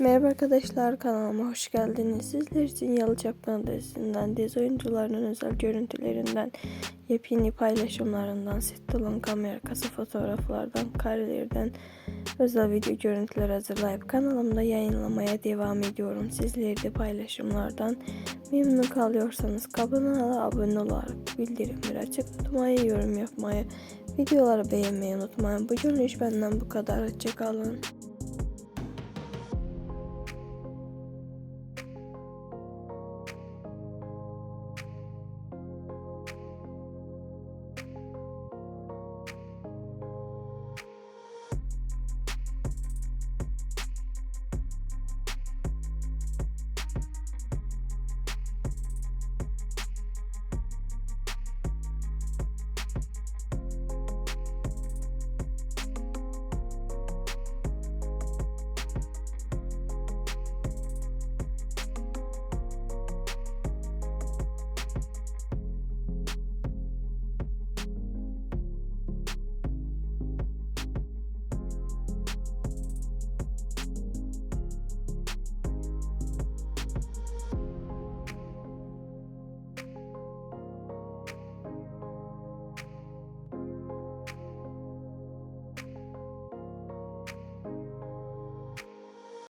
Merhaba arkadaşlar kanalıma hoş geldiniz. Sizler için Yalı Çapkın dizisinden, dizi oyuncularının özel görüntülerinden, yepyeni paylaşımlarından, sitolun kamera arkası fotoğraflardan, karelerden özel video görüntüler hazırlayıp kanalımda yayınlamaya devam ediyorum. Sizleri de paylaşımlardan memnun kalıyorsanız kanala abone olarak bildirimleri açık tutmayı, yorum yapmayı, videoları beğenmeyi unutmayın. Bu görünüş benden bu kadar. Hoşçakalın.